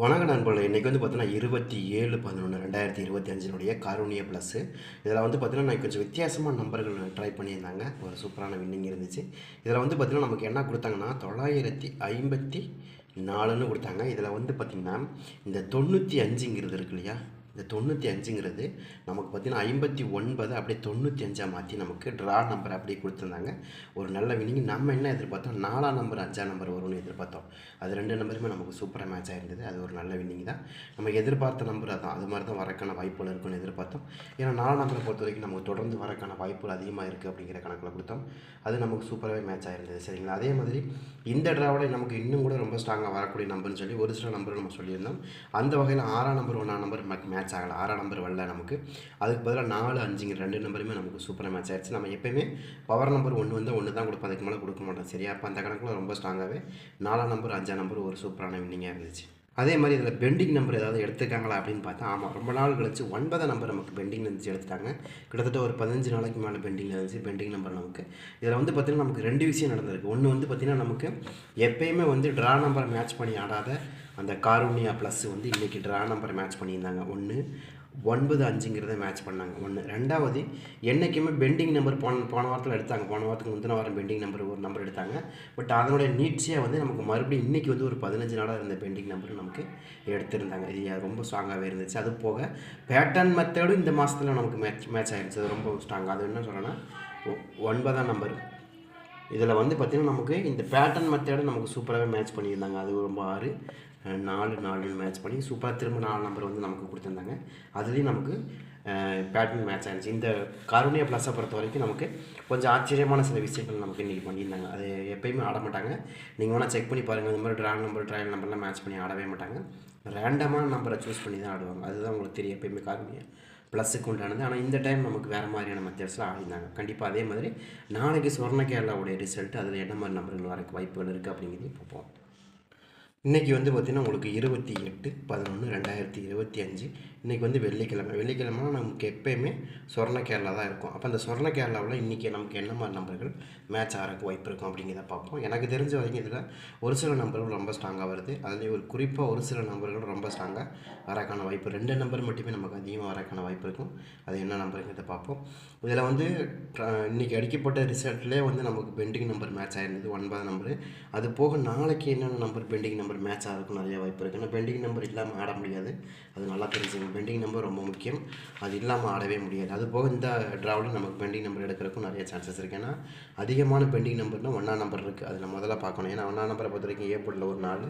வணக்க நண்பர்களே இன்றைக்கி வந்து பார்த்தீங்கன்னா இருபத்தி ஏழு பதினொன்று ரெண்டாயிரத்தி இருபத்தி அஞ்சினுடைய கருணிய ப்ளஸ்ஸு இதில் வந்து பார்த்தீங்கன்னா நான் கொஞ்சம் வித்தியாசமான நம்பர்கள் ட்ரை பண்ணியிருந்தாங்க. ஒரு சூப்பரான வின்னிங் இருந்துச்சு. இதில் வந்து பார்த்தீங்கன்னா நமக்கு என்ன கொடுத்தாங்கன்னா தொள்ளாயிரத்தி ஐம்பத்தி நாலுன்னு கொடுத்தாங்க. இதில் வந்து பார்த்திங்கன்னா இந்த தொண்ணூற்றி அஞ்சுங்கிறது இருக்கு இல்லையா? இந்த தொண்ணூற்றி அஞ்சுங்கிறது. நமக்கு பார்த்தீங்கன்னா ஐம்பத்தி ஒன்பது அப்படியே தொண்ணூற்றி அஞ்சாக மாற்றி நமக்கு ட்ரா நம்பர் அப்படியே கொடுத்துருந்தாங்க. ஒரு நல்ல வினிங் நம்ம என்ன எதிர்பார்த்தோம்? நாலாம் நம்பர் அஞ்சாம் நம்பர் வரும்னு எதிர்பார்த்தோம். அது ரெண்டு நம்பருமே நமக்கு சூப்பராக மேட்ச் ஆகிருந்தது அது ஒரு நல்ல வின்னிங் தான். நம்ம எதிர்பார்த்த நம்பர் அதான். அது மாதிரி தான் வரக்கான வாய்ப்புகள் இருக்குன்னு எதிர்பார்த்தோம். ஏன்னா நாலாம் நம்பரை பொறுத்த வரைக்கும் நமக்கு தொடர்ந்து வரக்கான வாய்ப்புகள் அதிகமாக இருக்குது அப்படிங்கிற கணக்கில் கொடுத்தோம். அது நமக்கு சூப்பராகவே மேட்ச் ஆகிருந்தது சரிங்களா? அதே மாதிரி இந்த ட்ராவில் நமக்கு இன்னும் கூட ரொம்ப ஸ்ட்ராங்காக வரக்கூடிய நம்பர்னு சொல்லி ஒரு சில நம்பர் நம்ம சொல்லியிருந்தோம். அந்த வகையில் ஆறாம் நம்பர் ஒன்றாம் நம்பர் மேட்ச் மேட்ச் ஆகலை. ஆறாம் நம்பர் வரல நமக்கு. அதுக்கு பதிலாக நாலு அஞ்சுங்க ரெண்டு நம்பருமே நமக்கு சூப்பராக மேட்ச் ஆயிடுச்சு. நம்ம எப்பயுமே பவர் நம்பர் ஒன்று வந்து ஒன்று தான் கொடுப்போம். அதுக்கு மேலே கொடுக்க மாட்டோம். சரியா அப்போ அந்த கணக்கில் ரொம்ப ஸ்ட்ராங்காகவே நாலாம் நம்பர் அஞ்சாம் நம்பர் ஒரு சூப்பரான வின்னிங்காக இருந்துச்சு. அதே மாதிரி இதில் பெண்டிங் நம்பர் ஏதாவது எடுத்துருக்காங்களா அப்படின்னு பார்த்தா ஆமாம் ரொம்ப நாள் கழிச்சு ஒன்பதாம் நம்பர் நமக்கு பெண்டிங் இருந்துச்சு எடுத்துட்டாங்க. கிட்டத்தட்ட ஒரு பதினஞ்சு நாளைக்கு மேலே பெண்டிங்கில் இருந்துச்சு பெண்டிங் நம்பர் நமக்கு. இதில் வந்து பார்த்திங்கன்னா நமக்கு ரெண்டு விஷயம் நடந்திருக்கு. ஒன்று வந்து பார்த்திங்கன்னா நமக்கு எப்பயுமே வந்து ட்ரா நம்பர் மேட்ச் பண்ணி ஆடாத அந்த காரூனியா ப்ளஸ் வந்து இன்றைக்கி ட்ரா நம்பர் மேட்ச் பண்ணியிருந்தாங்க. ஒன்று ஒன்பது அஞ்சுங்கிறத மேட்ச் பண்ணாங்க. ஒன்று ரெண்டாவது என்றைக்குமே பெண்டிங் நம்பர் போன போன வாரத்தில் எடுத்தாங்க. போன வாரத்துக்கு முந்தின வாரம் பெண்டிங் நம்பர் ஒரு நம்பர் எடுத்தாங்க. பட் அதனுடைய நீட்சியாக வந்து நமக்கு மறுபடியும் இன்றைக்கி வந்து ஒரு பதினஞ்சு நாளாக இருந்த பெண்டிங் நம்பர் நமக்கு எடுத்திருந்தாங்க. இது ரொம்ப ஸ்ட்ராங்காகவே இருந்துச்சு. அது போக பேட்டர்ன் மெத்தடும் இந்த மாதத்தில் நமக்கு மேட்ச் மேட்ச் ஆகிடுச்சு அது ரொம்ப ஸ்ட்ராங்காக அது என்ன சொல்கிறேன்னா ஒன்பதாம் நம்பர் இதில் வந்து பார்த்திங்கன்னா நமக்கு இந்த பேட்டர்ன் மெத்தேடு நமக்கு சூப்பராகவே மேட்ச் பண்ணியிருந்தாங்க. அது ரொம்ப ஆறு. நாலு நாலுன்னு மேட்ச் பண்ணி சூப்பராக திரும்ப நாலு நம்பர் வந்து நமக்கு கொடுத்துருந்தாங்க. அதுலேயும் நமக்கு பேட்டர்ன் மேட்ச் ஆயிடுச்சு இந்த கருணிய ப்ளஸை பொறுத்த வரைக்கும் நமக்கு கொஞ்சம் ஆச்சரியமான சில விஷயங்கள் நமக்கு இன்றைக்கி பண்ணியிருந்தாங்க. அது எப்பயுமே ஆட மாட்டாங்க. நீங்கள் வேணால் செக் பண்ணி பாருங்கள் இந்த மாதிரி ட்ரா நம்பர் ட்ரையல் நம்பர்லாம் மேட்ச் பண்ணி ஆடவே மாட்டாங்க. ரேண்டமான நம்பரை சூஸ் பண்ணி தான் ஆடுவாங்க. அதுதான் உங்களுக்கு தெரியும். எப்பயுமே காரூணியா ப்ளஸுக்கு உண்டானது. ஆனால் இந்த டைம் நமக்கு வேறு மாதிரியான மெத்தட்ஸில் ஆடினாங்க கண்டிப்பாக அதே மாதிரி நாளைக்கு சொர்ண கேரளாவுடைய ரிசல்ட் அதில் என்ன மாதிரி நம்பர்கள் வரக்கு வாய்ப்புகள் இருக்குது அப்படிங்கிறதையும் பார்ப்போம். இன்றைக்கி வந்து பார்த்திங்கன்னா உங்களுக்கு இருபத்தி எட்டு பதினொன்று ரெண்டாயிரத்தி இருபத்தி அஞ்சு. இன்றைக்கி வந்து வெள்ளிக்கிழமை. வெள்ளிக்கிழமை நமக்கு எப்போயுமே சொர்ண கேரளா தான் இருக்கும். அப்போ அந்த சொர்ண கேரளாவில் இன்றைக்கி நமக்கு என்ன மாதிரி நம்பர்கள் மேட்ச் ஆகிறக்கு வாய்ப்பு இருக்கும் அப்படிங்கிறத பார்ப்போம். எனக்கு தெரிஞ்ச வரைக்கும் இதில் ஒரு சில நம்பர்கள் ரொம்ப ஸ்ட்ராங்காக வருது. அதுலேயும் ஒரு குறிப்பாக ஒரு சில நம்பர்கள் ரொம்ப ஸ்ட்ராங்காக வரக்கான வாய்ப்பு. ரெண்டு நம்பர் மட்டுமே நமக்கு அதிகமாக வரக்கான வாய்ப்பு இருக்கும். அது என்ன நம்பருங்கிறத பார்ப்போம். இதில் வந்து இன்றைக்கி இன்னைக்கு அடிக்கப்பட்ட ரிசல்ட்லேயே வந்து நமக்கு பெண்டிங் நம்பர் மேட்ச் ஆகிருந்தது ஒன்பது நம்பரு அது போக நாளைக்கு என்னென்ன நம்பர் பெண்டிங் நம்பர் மேட்ச் ஆகிறதுக்கும் நிறைய வாய்ப்பு இருக்குது ஏன்னா பெண்டிங் நம்பர் இல்லாமல் ஆட முடியாது. அது நல்லா தெரிஞ்சுங்க பெண்டிங் நம்பர் ரொம்ப முக்கியம். அது இல்லாமல் ஆடவே முடியாது. அது போக இந்த ட்ராவில் நமக்கு பெண்டிங் நம்பர் எடுக்கிறதுக்கும் நிறைய சான்சஸ் இருக்குது ஏன்னா அதிகமான பெண்டிங் நம்பர்னால் ஒன்றா நம்பர் இருக்குது அதில் முதல்ல பார்க்கணும். ஏன்னா ஒன்றா நம்பரை பொறுத்த வரைக்கும் ஏ போர்டில் ஒரு நாலு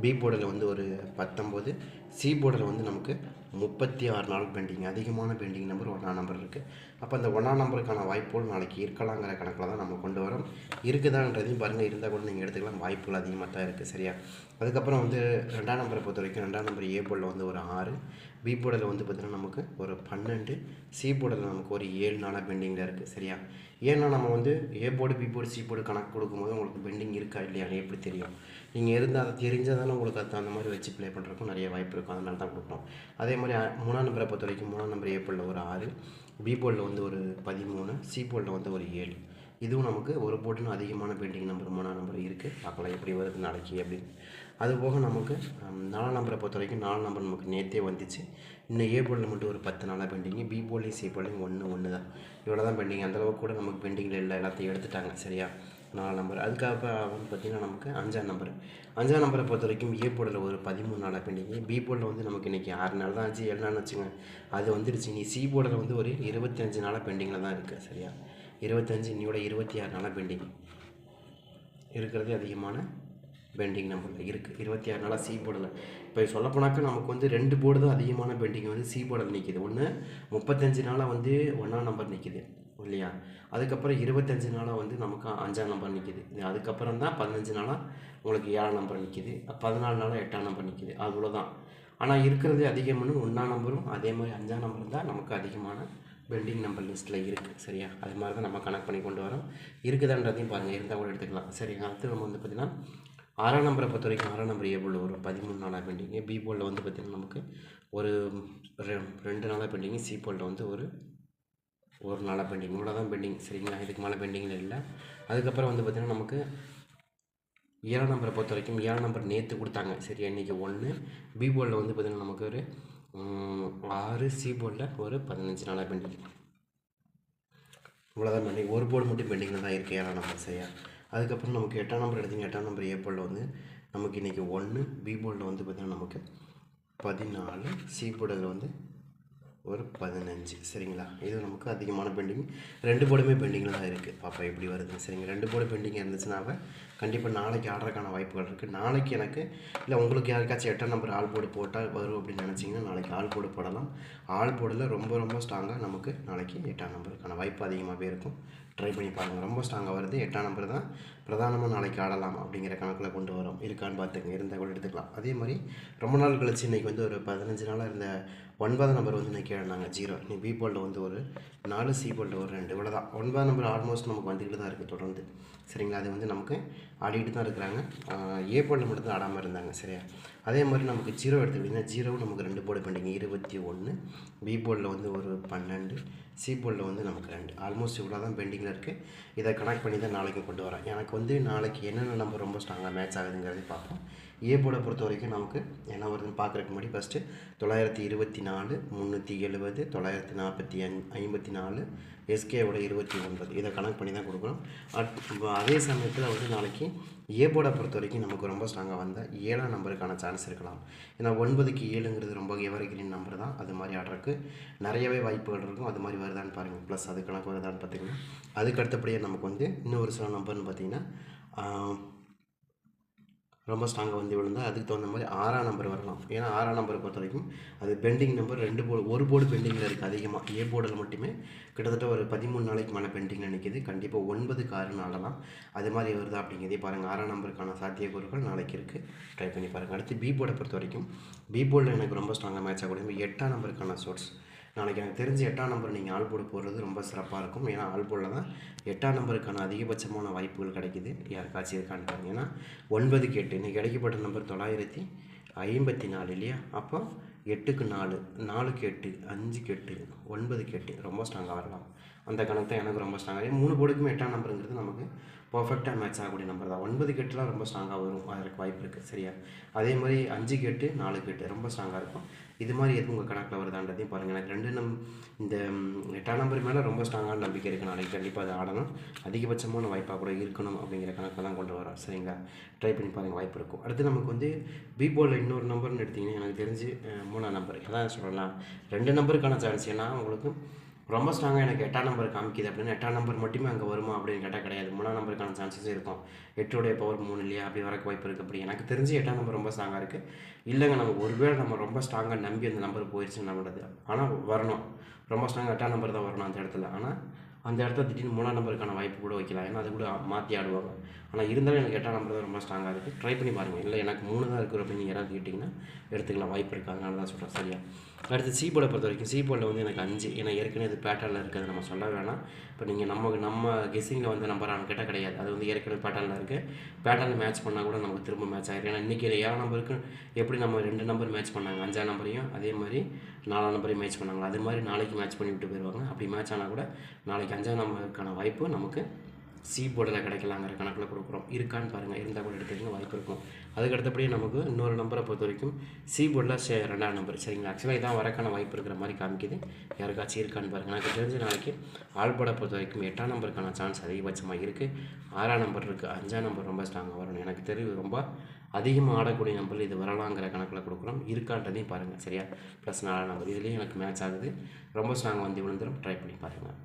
பி போர்டில் வந்து ஒரு பத்தொம்போது சி போர்டில் வந்து நமக்கு முப்பத்தி ஆறு நாள் பெண்டிங் அதிகமான பெண்டிங் நம்பர் ஒன்றாம் நம்பர் இருக்குது அப்போ அந்த ஒன்றாம் நம்பருக்கான வாய்ப்புகள் நாளைக்கு இருக்கலாங்கிற கணக்கில் தான் நம்ம கொண்டு வரோம். இருக்குதான்றதையும் பாருங்கள் இருந்தால் கூட நீங்கள் எடுத்துக்கலாம். வாய்ப்புகள் அதிகமாக தான் இருக்குது சரியா? அதுக்கப்புறம் வந்து ரெண்டாம் நம்பரை பொறுத்த வரைக்கும் ரெண்டாம் நம்பர் ஏ போர்டில் வந்து ஒரு ஆறு பி போர்டில் வந்து பார்த்திங்கன்னா நமக்கு ஒரு பன்னெண்டு சி போர்டில் நமக்கு ஒரு ஏழு நாளாக பெண்டிங்கில் இருக்குது சரியா? ஏன்னா நம்ம வந்து A board B board C board கணக்கு கொடுக்கும்போது உங்களுக்கு பெண்டிங் இருக்கா இல்லையான்னு எப்படி தெரியும்? நீங்கள் இருந்தால் அதை தெரிஞ்சால் உங்களுக்கு அது அந்த மாதிரி வச்சு ப்ளே பண்ணுறதுக்கும் நிறைய வாய்ப்பு இருக்கும். அதனால தான் கொடுக்குறோம் அதே மாதிரி மூணாம் நம்பரை பொறுத்த வரைக்கும் மூணாம் நம்பர் ஏ போர்டில் ஒரு ஆறு பி போர்டில் வந்து ஒரு பதிமூணு சி போர்டில் வந்து ஒரு ஏழு. இதுவும் நமக்கு ஒரு போட்டுன்னு அதிகமான பெயிண்டிங் நம்பர் மூணாம் நம்பர் இருக்குது பார்க்கலாம் எப்படி வருது நாளைக்கு அப்படின்னு அது போக நமக்கு நாலாம் நம்பரை பொறுத்த வரைக்கும் நாலு நம்பர் நமக்கு நேற்றே வந்துச்சு. இன்னும் ஏ போர்டில் மட்டும் ஒரு பத்து நாளாக பெண்டிங்கு பி போர்டிலையும் சி போர்டிலையும் ஒன்று ஒன்று தான் இவ்வளோ தான் பெண்டிங் அந்தளவுக்கு கூட நமக்கு பெண்டிங்கில் இல்லை எல்லாத்தையும் எடுத்துட்டாங்க சரியா? நாலு நம்பர் அதுக்காக வந்து பார்த்திங்கன்னா நமக்கு அஞ்சாம் நம்பர் அஞ்சாம் நம்பரை பொறுத்த வரைக்கும் ஏ போர்டில் ஒரு பதிமூணு நாளாக பெண்டிங்கு பி போர்டில் வந்து நமக்கு இன்றைக்கி ஆறு நாள் தான் ஆச்சு ஏழு நாள் வச்சுங்க அது வந்துடுச்சு. நீ சி போர்டில் வந்து ஒரு இருபத்தஞ்சு நாளாக பெண்டிங்கில் தான் இருக்குது சரியா? இருபத்தஞ்சு இன்னையோட இருபத்தி ஆறு நாளாக பெண்டிங் இருக்கிறதே அதிகமான பெண்டிங் நம்பரில் இருக்குது இருபத்தி ஆறு நாளாக சி போர்டில் இப்போ சொல்லப்போனாக்கா நமக்கு வந்து ரெண்டு போர்டு தான் அதிகமான பெண்டிங் வந்து சி போர்டில் நிற்கிது ஒன்று முப்பத்தஞ்சு நாளாக வந்து ஒன்றாம் நம்பர் நிற்கிது இல்லையா? அதுக்கப்புறம் இருபத்தஞ்சு நாளாக வந்து நமக்கு அஞ்சாம் நம்பர் நிற்கிது அதுக்கப்புறம் தான் பதினஞ்சு நாளாக உங்களுக்கு ஏழாம் நம்பர் நிற்கிது பதினாலு நாளாக எட்டாம் நம்பர் நிற்கிது அவ்வளோதான் ஆனால் இருக்கிறது அதிகமான ஒன்றாம் நம்பரும் அதே மாதிரி அஞ்சாம் நம்பரும் தான் நமக்கு அதிகமான பெண்டிங் நம்பர் லிஸ்ட்டில் இருக்குது சரியா? அது மாதிரி தான் நம்ம கனெக்ட் பண்ணி கொண்டு வரோம். இருக்குதான்றதையும் பாருங்கள் இருந்தால் கூட எடுத்துக்கலாம். சரி அடுத்து நம்ம வந்து பார்த்திங்கன்னா ஆறாம் நம்பரை பொறுத்த வரைக்கும் ஆறாம் நம்பர் எவ்வளோ வரும்? பதிமூணு நாளாக பெண்டிங்கு பி போலில் வந்து பார்த்திங்கன்னா நமக்கு ஒரு ரெ- ரெண்டு நாளாக பெண்டிங்கு சி போலில் வந்து ஒரு ஒரு நாளாக பெண்டிங் இவ்வளோ தான் பெண்டிங் சரிங்களா? இதுக்கு மேலே பெண்டிங்கில் இல்லை. அதுக்கப்புறம் வந்து பார்த்திங்கன்னா நமக்கு ஏழாம் நம்பரை பொறுத்த வரைக்கும் ஏழாம் நம்பர் நேற்று கொடுத்தாங்க சரி இன்றைக்கி ஒன்று பி போலில் வந்து பார்த்திங்கன்னா நமக்கு ஒரு ஆறு சி போர்டில் ஒரு பதினஞ்சு நாளாக பெண்டிங் இவ்வளோதான் பெண்டிங் ஒரு போர்டு மட்டும் பெண்டிங்கில் தான் இருக்குது ஏழாம் நம்பர் சரியா? அதுக்கப்புறம் நமக்கு எட்டாம் நம்பர் எடுத்தீங்க எட்டாம் நம்பர் ஏ போர்டில் வந்து நமக்கு இன்றைக்கி ஒன்று பி போர்டில் வந்து பார்த்திங்கன்னா நமக்கு பதினாலு சி போர்டில் வந்து ஒரு பதினஞ்சு. சரிங்களா? இது நமக்கு அதிகமான பெண்டிங் ரெண்டு போர்டுமே பெண்டிங்கில் தான் இருக்குது பாப்பா எப்படி வருது சரிங்க. ரெண்டு போர்டு பெண்டிங் இருந்துச்சுனாவே கண்டிப்பாக நாளைக்கு ஆடுறதுக்கான வாய்ப்புகள் இருக்குது நாளைக்கு எனக்கு இல்லை உங்களுக்கு யாருக்காச்சும் எட்டாம் நம்பர் ஆள் போர்டு போட்டால் வரும் அப்படின்னு நினச்சிங்கன்னா நாளைக்கு ஆள் போர்டு போடலாம். ஆள் போர்டில் ரொம்ப ரொம்ப ஸ்ட்ராங்காக நமக்கு நாளைக்கு எட்டாம் நம்பருக்கான வாய்ப்பு அதிகமாகவே இருக்கும். ட்ரை பண்ணி பாருங்கள் ரொம்ப ஸ்ட்ராங்காக வருது. எட்டாம் நம்பர் தான். பிரதானமாக நாளைக்கு ஆடலாம் அப்படிங்கிற கணக்கில் கொண்டு வரும். இருக்கான்னு பார்த்துங்க இருந்தால் கூட எடுத்துக்கலாம். அதே மாதிரி ரொம்ப நாள் கழிச்சு இன்றைக்கி வந்து ஒரு பதினஞ்சு நாளாக இருந்த ஒன்பதாம் நம்பர் வந்து இன்றைக்கி எழுந்தாங்க. ஜீரோ நீ பி போல்டு வந்து ஒரு நாலு சி போல்டு ஒரு ரெண்டு. இவ்வளோ தான் ஒன்பதாம் நம்பர் ஆல்மோஸ்ட் நமக்கு வந்துக்கிட்டு தான் இருக்குது தொடர்ந்து. சரிங்களா? அது வந்து நமக்கு ஆடிட்டு தான் இருக்கிறாங்க. ஏ போர்டில் மட்டும் தான் ஆடாமல் இருந்தாங்க சரியா? அதே மாதிரி நமக்கு ஜீரோ எடுத்துக்கிட்டிங்கன்னா ஜீரோ நமக்கு ரெண்டு போர்டு பெண்டிங் இருபத்தி ஒன்று பி போர்டில் வந்து ஒரு பன்னெண்டு சி போர்டில் வந்து நமக்கு ரெண்டு. ஆல்மோஸ்ட் இவ்வளோ தான் பெண்டிங்கில் இருக்குது இதை கனெக்ட் பண்ணி தான் நாளைக்கு கொண்டு வரேன் எனக்கு வந்து நாளைக்கு என்னென்ன நம்ம ரொம்ப ஸ்ட்ராங்காக மேட்ச் ஆகுதுங்கிறதை பார்ப்போம். ஏ போர்டை பொறுத்த வரைக்கும் நமக்கு என்ன வருதுன்னு பார்க்குறக்கு முன்னாடி ஃபஸ்ட்டு தொள்ளாயிரத்தி இருபத்தி நாலு முந்நூற்றி எழுபது தொள்ளாயிரத்தி நாற்பத்தி அஞ் ஐம்பத்தி நாலு எஸ்கேவோட இருபத்தி ஒன்பது. இதை கனெக்ட் பண்ணி தான் கொடுக்குறோம் அட் அதே சமயத்தில் வந்து நாளைக்கு ஏ போர்டை பொறுத்த வரைக்கும் நமக்கு ரொம்ப ஸ்ட்ராங்காக வந்தால் ஏழாம் நம்பருக்கான சான்ஸ் இருக்கலாம். ஏன்னா ஒன்பதுக்கு ஏழுங்கிறது ரொம்ப எவர்கிரீன் நம்பர் தான். அது மாதிரி ஆடுறதுக்கு நிறையவே வாய்ப்புகள் இருக்கும். அது மாதிரி வருதான்னு பாருங்கள் ப்ளஸ் அது கணக்கு வருதான்னு பார்த்திங்கன்னா அதுக்கு அடுத்தபடியே நமக்கு வந்து இன்னொரு சில நம்பர்னு பார்த்தீங்கன்னா ரொம்ப ஸ்ட்ராங்காக வந்து விழுந்தால் அதுக்கு தகுந்த மாதிரி ஆறாம் நம்பர் வரலாம். ஏன்னா ஆறாம் நம்பரை பொறுத்த வரைக்கும் அது பெண்டிங் நம்பர் ரெண்டு போர்டு ஒரு போர்டு பெண்டிங்கில் இருக்குது அதிகமாக ஏ போர்டில் மட்டுமே கிட்டத்தட்ட ஒரு பதிமூணு நாளைக்கு மேலே பெண்டிங்கில் நிற்கிது கண்டிப்பாக ஒன்பதுக்கு ஆறுன்னு ஆடலாம் அது மாதிரி வருதா அப்படிங்கிறதே பாருங்கள் ஆறாம் நம்பருக்கான சாத்தியக்கூறுகள் நாளைக்கு இருக்குது ட்ரை பண்ணி பாருங்கள் அடுத்து பி போர்டை பொறுத்த வரைக்கும் பி போர்டில் எனக்கு ரொம்ப ஸ்ட்ராங்காக மேட்ச் ஆகக்கூடிய எட்டாம் நம்பருக்கான சோர்ஸ் நாளைக்கு எனக்கு தெரிஞ்சு எட்டாம் நம்பர் நீங்கள் ஆள் போட போடுறது ரொம்ப சிறப்பாக இருக்கும். ஏன்னா ஆள் போர்டில் தான் எட்டாம் நம்பருக்கான அதிகபட்சமான வாய்ப்புகள் கிடைக்குது. யாருக்காச்சும் இருக்கான்னு பாருங்க. ஏன்னா ஒன்பதுக்கு எட்டு இன்றைக்கி கிடைக்கப்பட்ட நம்பர் தொள்ளாயிரத்தி ஐம்பத்தி நாலு இல்லையா? அப்போ எட்டுக்கு நாலு நாலுக்கு எட்டு அஞ்சுக்கு எட்டு ஒன்பதுக்கு எட்டு ரொம்ப ஸ்ட்ராங்காக வரலாம். அந்த கணக்கு தான் எனக்கு ரொம்ப ஸ்ட்ராங்காக மூணு போர்டுக்குமே எட்டாம் நம்பருங்கிறது நமக்கு பர்ஃபெக்டாக மேட்ச் ஆகக்கூடிய நம்பர் தான். ஒன்பது கெட்டுலாம் ரொம்ப ஸ்ட்ராங்காக வரும். அதற்கு வாய்ப்பு இருக்குது சரியா? அதே மாதிரி அஞ்சு கெட்டு நாலு கெட்டு ரொம்ப ஸ்ட்ராங்காக இருக்கும். இது மாதிரி எதுவும் உங்கள் கணக்கில் வருதான்றதையும் பாருங்கள் எனக்கு ரெண்டு நம் இந்த எட்டாம் நம்பர் மேலே ரொம்ப ஸ்ட்ராங்கான நம்பிக்கை இருக்குது நாளைக்கு கண்டிப்பாக அது ஆடணும். அதிகபட்சமான வாய்ப்பாக கூட இருக்கணும் அப்படிங்கிற கணக்கில் தான் கொண்டு வரோம் சரிங்களா? ட்ரை பண்ணி பாருங்கள் வாய்ப்பு இருக்கும். அடுத்து நமக்கு வந்து பி போர்டில் இன்னொரு நம்பர்னு எடுத்திங்கன்னா எனக்கு தெரிஞ்சு மூணாம் நம்பர் அதான் சொல்லலாம். ரெண்டு நம்பருக்கான சான்ஸ் ஏன்னா உங்களுக்கு ரொம்ப ஸ்ட்ராங்காக எனக்கு எட்டாம் நம்பர் காமிக்குது. அப்படின்னு எட்டாம் நம்பர் மட்டுமே அங்கே வருமா அப்படின்னு கேட்டால் கிடையாது. மூணாம் நம்பருக்கான சான்சஸ் இருக்கும். எட்டுடைய பவர் மூணு இல்லையா? அப்படி வரக்கு வாய்ப்பு இருக்குது அப்படி எனக்கு தெரிஞ்சு எட்டாம் நம்பர் ரொம்ப ஸ்ட்ராங்காக இருக்குது இல்லைங்க நம்ம ஒருவேளை நம்ம ரொம்ப ஸ்ட்ராங்காக நம்பி அந்த நம்பர் போயிடுச்சுன்னு நம்மளது ஆனால் வரணும். ரொம்ப ஸ்ட்ராங்காக எட்டாம் நம்பர் தான் வரணும் அந்த இடத்துல. ஆனால் அந்த இடத்துல திடீர்னு மூணாம் நம்பருக்கான வாய்ப்பு கூட வைக்கலாம். ஏன்னா அது கூட மாற்றி ஆடுவாங்க. ஆனால் இருந்தாலும் எனக்கு எட்டாம் நம்பர் தான் ரொம்ப ஸ்ட்ராங்காக இருக்குது ட்ரை பண்ணி பாருங்கள் இல்லை எனக்கு மூணு தான் இருக்குது அப்படின்னு நீங்கள் யாராவது கேட்டிங்கன்னா எடுத்துக்கலாம். வாய்ப்பு இருக்குது அதனால தான் சொல்கிறேன் சரியா? அடுத்து சி போர்டை பொறுத்த வரைக்கும் சி போர்டில் வந்து எனக்கு அஞ்சு. ஏன்னா ஏற்கனவே இது பேட்டர்னில் இருக்குது நம்ம சொல்ல வேணாம். இப்போ நீங்கள் நம்ம நம்ம கெஸிங்கில் வந்து நம்பரான கேட்டால் கிடையாது. அது வந்து ஏற்கனவே பேட்டர்னில் இருக்குது பேட்டர்னில் மேட்ச் பண்ணால் கூட நமக்கு திரும்ப மேட்ச் ஆகிடும் ஏன்னா இன்றைக்கி ஏழாம் நம்பருக்கு எப்படி நம்ம ரெண்டு நம்பர் மேட்ச் பண்ணாங்க? அஞ்சாம் நம்பரையும் அதே மாதிரி நாலாம் நம்பரையும் மேட்ச் பண்ணாங்க அது மாதிரி நாளைக்கு மேட்ச் பண்ணி விட்டு போயிடுவாங்க அப்படி மேட்ச் ஆனால் கூட நாளைக்கு அஞ்சாம் நம்பருக்கான வாய்ப்பு நமக்கு சி போர்டில் கிடைக்கலாங்கிற கணக்கில் கொடுக்குறோம். இருக்கான்னு பாருங்கள் இருந்தால் கூட எடுத்துக்கங்க. வாய்ப்பு இருக்கும். அதுக்கு அடுத்தபடியே நமக்கு இன்னொரு நம்பரை பொறுத்த வரைக்கும் சி போர்டில் சே ரெண்டாம் நம்பர் சரிங்களா? ஆக்சுவலாக இதான் வரக்கான வாய்ப்பு இருக்கிற மாதிரி காமிக்குது. யாருக்காச்சும் இருக்கான்னு பாருங்கள் எனக்கு தெரிஞ்ச நாளைக்கு ஆள் பொறுத்த வரைக்கும் எட்டாம் நம்பருக்கான சான்ஸ் அதிகபட்சமாக இருக்குது ஆறாம் நம்பர் இருக்குது அஞ்சாம் நம்பர் ரொம்ப ஸ்ட்ராங்காக வரணும். எனக்கு தெரியும் ரொம்ப அதிகமாக ஆடக்கூடிய நம்பர் இது வரலாங்கிற கணக்கில் கொடுக்குறோம். இருக்கான்றதையும் பாருங்கள் சரியா? ப்ளஸ் நாலாம் நம்பர் இதுலேயும் எனக்கு மேட்ச் ஆகுது. ரொம்ப ஸ்ட்ராங் வந்து விழுந்துடும் ட்ரை பண்ணி பாருங்கள்